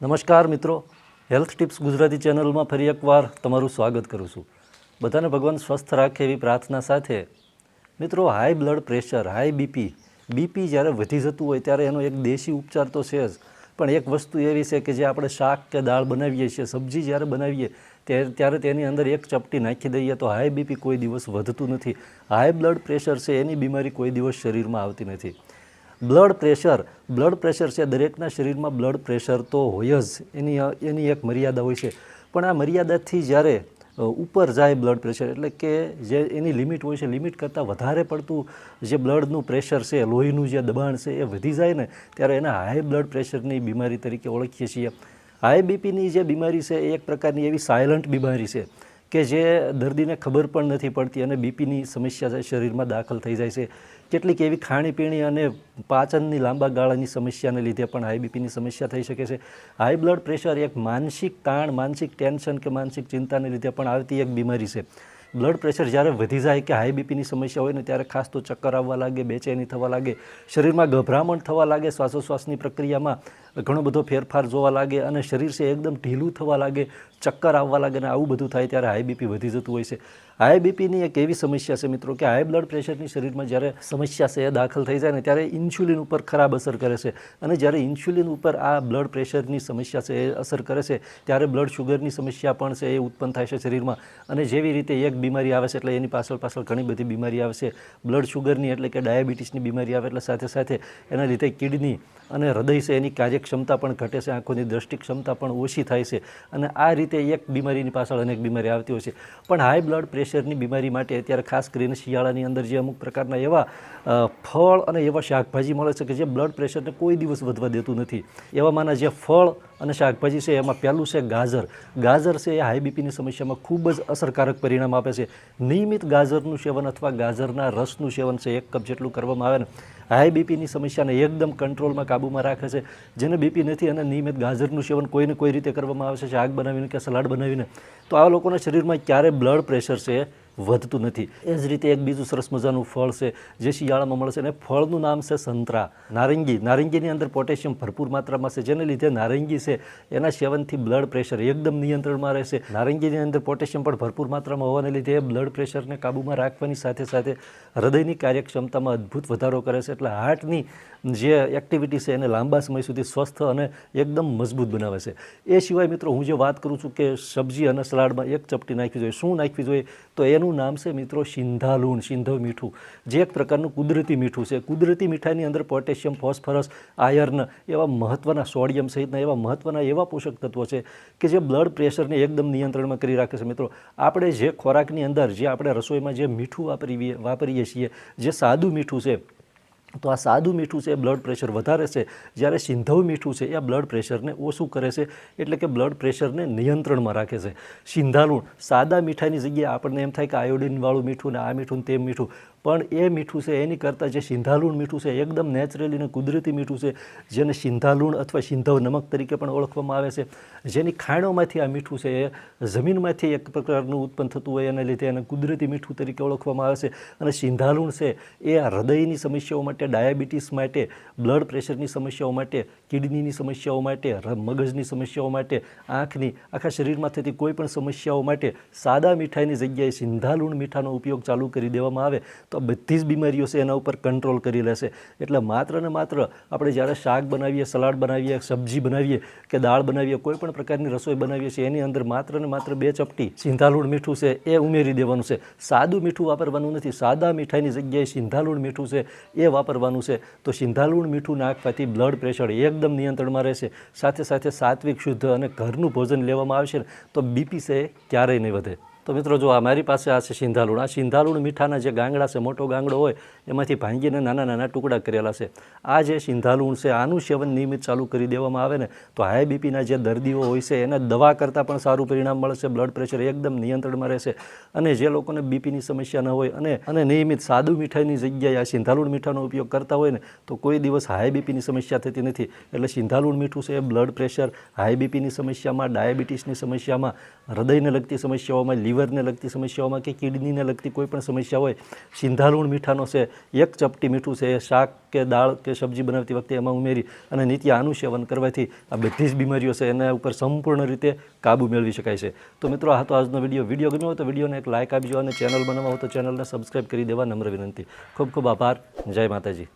નમસ્કાર મિત્રો. Health tips Gujarati ચેનલમાં ફરી એકવાર તમારું સ્વાગત કરું છું. બધાને ભગવાન સ્વસ્થ રાખે એવી પ્રાર્થના સાથે. મિત્રો high blood pressure high B P B P જ્યારે વધી જતું હોય ત્યારે એનો એક દેશી ઉપચાર તો છે જ. પણ એક વસ્તુ એવી છે કે જે આપણે શાક કે દાળ બનાવીએ છીએ, સબ્જી જ્યારે બનાવીએ ત્યારે તેની અંદર એક ચપટી નાખી દઈએ તો હાઈ બીપી કોઈ દિવસ વધતું નથી. હાઈ બ્લડ પ્રેશર છે, એની બીમારી કોઈ દિવસ શરીરમાં આવતી નથી. Blood pressure. બ્લડ પ્રેશર છે, દરેકના શરીરમાં બ્લડ પ્રેશર તો હોય જ. એની એની એક મર્યાદા હોય છે. પણ આ મર્યાદાથી જ્યારે ઉપર જાય બ્લડ પ્રેશર એટલે કે જે એની લિમિટ હોય છે, લિમિટ કરતાં વધારે પડતું જે બ્લડનું પ્રેશર છે, લોહીનું જે દબાણ છે, એ વધી જાય ને, ત્યારે એને હાઈ બ્લડ પ્રેશરની બીમારી તરીકે ઓળખીએ છીએ. હાઈ બીપીની જે બીમારી છે, એ એક પ્રકારની એવી સાયલન્ટ બીમારી છે. કે જે દર્દીને ખબર પણ નથી પડતી અને બીપીની સમસ્યા શરીરમાં દાખલ થઈ જાય છે. કેટલીક એવી ખાણીપીણી અને પાચનની લાંબા ગાળાની સમસ્યાને લીધે પણ હાઈ બીપીની સમસ્યા થઈ શકે છે. હાઈ બ્લડ પ્રેશર એક માનસિક તાણ, માનસિક ટેન્શન કે માનસિક ચિંતાને લીધે પણ આવતી એક બીમારી છે. બ્લડ પ્રેશર જ્યારે વધી જાય કે હાઈ બીપીની સમસ્યા હોય ને ત્યારે ખાસ તો ચક્કર આવવા લાગે, બેચેની થવા લાગે, શરીરમાં ગભરામણ થવા લાગે, શ્વાસોશ્વાસની પ્રક્રિયામાં ઘણો બધો ફેરફાર જોવા લાગે અને શરીર છે એકદમ ઢીલું થવા લાગે, ચક્કર આવવા લાગે અને આવું બધું થાય ત્યારે હાઈ બીપી વધી જતું હોય છે. હાઈ બીપીની એક એવી સમસ્યા છે મિત્રો કે હાઈ બ્લડ પ્રેશરની શરીરમાં જ્યારે સમસ્યા છે એ દાખલ થઈ જાય ને ત્યારે ઇન્સ્યુલિન ઉપર ખરાબ અસર કરે છે. અને જ્યારે ઇન્સ્યુલિન ઉપર આ બ્લડ પ્રેશરની સમસ્યા છે એ અસર કરે છે, ત્યારે બ્લડ શુગરની સમસ્યા પણ છે એ ઉત્પન્ન થાય છે શરીરમાં. અને જેવી રીતે એક બીમારી આવે છે એટલે એની પાછળ પાછળ ઘણી બધી બીમારી આવે છે. બ્લડ શુગરની એટલે કે ડાયાબિટીસની બીમારી આવે એટલે સાથે સાથે એના લીધે કિડની અને હૃદય છે એની કાર્યક્ષમતા પણ ઘટે છે. આંખોની દ્રષ્ટિ ક્ષમતા પણ ઓછી થાય છે. અને આ રીતે એક બીમારીની પાછળ અનેક બીમારી આવતી હોય છે. પણ હાઈ બ્લડ પ્રેશરની બીમારી માટે અત્યારે ખાસ કરીને શિયાળાની અંદર જે અમુક પ્રકારના એવા ફળ અને એવા શાકભાજી મળે છે કે જે બ્લડ પ્રેશરને કોઈ દિવસ વધવા દેતું નથી. એવામાંના જે ફળ અને શાકભાજી છે, એમાં પહેલું છે ગાજર. ગાજર છે, એ હાઈ બીપીની સમસ્યામાં ખૂબ જ અસરકારક પરિણામ આપે છે. નિયમિત ગાજરનું સેવન અથવા ગાજરના રસનું સેવન છે, એક કપ જેટલું કરવામાં આવે ને હાઈ બીપીની સમસ્યાને એકદમ કંટ્રોલમાં કાબૂમાં રાખે છે. જેને બીપી નથી અને નિયમિત ગાજરનું સેવન કોઈને કોઈ રીતે કરવામાં આવે છે, શાક બનાવીને કે સલાડ બનાવીને, તો આ લોકોના શરીરમાં ક્યારે બ્લડ પ્રેશર છે વધતું નથી. એ જ રીતે એક બીજું સરસ મજાનું ફળ છે, જે શિયાળામાં મળે છે અને ફળનું નામ છે સંતરા. નારંગી. નારંગીની અંદર પોટેશિયમ ભરપૂર માત્રામાં છે, જેને લીધે નારંગી છે, એના સેવનથી બ્લડ પ્રેશર એકદમ નિયંત્રણમાં રહેશે. નારંગીની અંદર પોટેશિયમ પણ ભરપૂર માત્રામાં હોવાને લીધે બ્લડ પ્રેશરને કાબૂમાં રાખવાની સાથે સાથે હૃદયની કાર્યક્ષમતામાં અદ્ભુત વધારો કરે છે. એટલે હાર્ટની જે એક્ટિવિટી છે, એને લાંબા સમય સુધી સ્વસ્થ અને એકદમ મજબૂત બનાવે છે. એ સિવાય મિત્રો, હું જે વાત કરું છું કે સબ્જી અને સલાડમાં એક ચપટી નાખવી જોઈએ. શું નાખવી જોઈએ? તો એનું નામ છે મિત્રો સિંધાલુણ સિંધવ મીઠું. જે એક પ્રકારનું કુદરતી મીઠું છે. કુદરતી મીઠાઈની અંદર પોટેશિયમ, ફોસ્ફરસ, આયર્ન એવા મહત્ત્વના સોડિયમ સહિતના એવા મહત્ત્વના એવા પોષક તત્વો છે કે જે બ્લડ પ્રેશરને એકદમ નિયંત્રણમાં કરી રાખે છે મિત્રો. આપણે જે ખોરાકની અંદર, જે આપણે રસોઈમાં જે મીઠું વાપરીએ વાપરીએ છીએ, જે સાદું મીઠું છે તો આ સાદું મીઠું છે, એ બ્લડ પ્રેશર વધારે છે. જ્યારે સિંધવ મીઠું છે, એ આ બ્લડ પ્રેશરને ઓછું કરે છે, એટલે કે બ્લડ પ્રેશરને નિયંત્રણમાં રાખે છે. સિંધાલુણ, સાદા મીઠાની જગ્યાએ આપણને એમ થાય કે આયોડિનવાળું મીઠું ને આ મીઠું ને તે મીઠું. પણ એ મીઠું છે, એની કરતાં જે સિંધાલુણ મીઠું છે, એકદમ નેચરલી અને કુદરતી મીઠું છે, જેને સિંધાલુણ અથવા સિંધવ નમક તરીકે પણ ઓળખવામાં આવે છે, જેની ખાણોમાંથી આ મીઠું છે, એ જમીનમાંથી એક પ્રકારનું ઉત્પન્ન થતું હોય, એને લીધે એને કુદરતી મીઠું તરીકે ઓળખવામાં આવે છે. અને સિંધાલુણ છે, એ હૃદયની સમસ્યાઓ માટે, ડાયાબિટીસ માટે, બ્લડ પ્રેશરની સમસ્યાઓ માટે કિડનીની સમસ્યાઓ માટે મગજની સમસ્યાઓ માટે, આંખની, આખા શરીરમાં થતી કોઈ પણ સમસ્યાઓ માટે સાદા મીઠાઈની જગ્યાએ સિંધાલુણ મીઠાનો ઉપયોગ ચાલુ કરી દેવામાં આવે, તો બધી જ બીમારીઓ છે એના ઉપર કંટ્રોલ કરી લેશે. એટલે માત્ર ને માત્ર આપણે જ્યારે શાક બનાવીએ, સલાડ બનાવીએ, સબ્જી બનાવીએ કે દાળ બનાવીએ, કોઈ પણ પ્રકારની રસોઈ બનાવીએ છીએ, એની અંદર માત્ર ને માત્ર બે ચપટી સિંધાલુણ મીઠું છે એ ઉમેરી દેવાનું છે. સાદું મીઠું વાપરવાનું નથી, સાદા મીઠાઈની જગ્યાએ સિંધાલુણ મીઠું છે એ વાપરવાનું છે. તો સિંધાલુણ મીઠું નાખવાથી બ્લડ પ્રેશર એકદમ નિયંત્રણમાં રહેશે. સાથે સાથે સાત્વિક શુદ્ધ અને ઘરનું ભોજન લેવામાં આવશે તો બીપી છે ક્યારેય નહીં વધે. તો મિત્રો જો આ મારી પાસે આ છે સિંધાલુણ. આ સિંધાલુણ મીઠાના જે ગાંગડા છે, મોટો ગાંગડો હોય, એમાંથી ભાંગીને નાના નાના ટુકડા કરેલા છે. આ જે સિંધાલુણ છે, આનું સેવન નિયમિત ચાલુ કરી દેવામાં આવે ને, તો હાઈ બીપીના જે દર્દીઓ હોય છે, એને દવા કરતાં પણ સારું પરિણામ મળશે બ્લડ પ્રેશર એકદમ નિયંત્રણમાં રહેશે. અને જે લોકોને બીપીની સમસ્યા ન હોય અને અને નિયમિત સાદું મીઠાઈની જગ્યાએ આ સિંધાલુણ મીઠાનો ઉપયોગ કરતા હોય ને, તો કોઈ દિવસ હાઈ બીપીની સમસ્યા થતી નથી. એટલે સિંધાલુણ મીઠું છે એ બ્લડ પ્રેશર, હાઈ બીપીની સમસ્યામાં, ડાયાબિટીસની સમસ્યામાં, હૃદયને લગતી સમસ્યાઓમાં, લીવર લીવરને લગતી સમસ્યાઓમાં કે કિડનીને લગતી કોઈ પણ સમસ્યા હોય, સિંધાલુણ મીઠાનો છે, એક ચપટી મીઠું છે એ શાક કે દાળ કે સબ્જી બનાવતી વખતે એમાં ઉમેરી અને નિત્ય આનું સેવન કરવાથી આ બધી જ બીમારીઓ છે, એના ઉપર સંપૂર્ણ રીતે કાબુ મેળવી શકાય છે. તો મિત્રો, આ તો આજનો વીડિયો. વીડિયો ગમ્યો હોય તો વિડીયોને એક લાઇક આપજો અને ચેનલ બનાવવા હોય તો ચેનલને સબસ્ક્રાઈબ કરી દેવા નમ્ર વિનંતી. ખૂબ ખૂબ આભાર. જય માતાજી.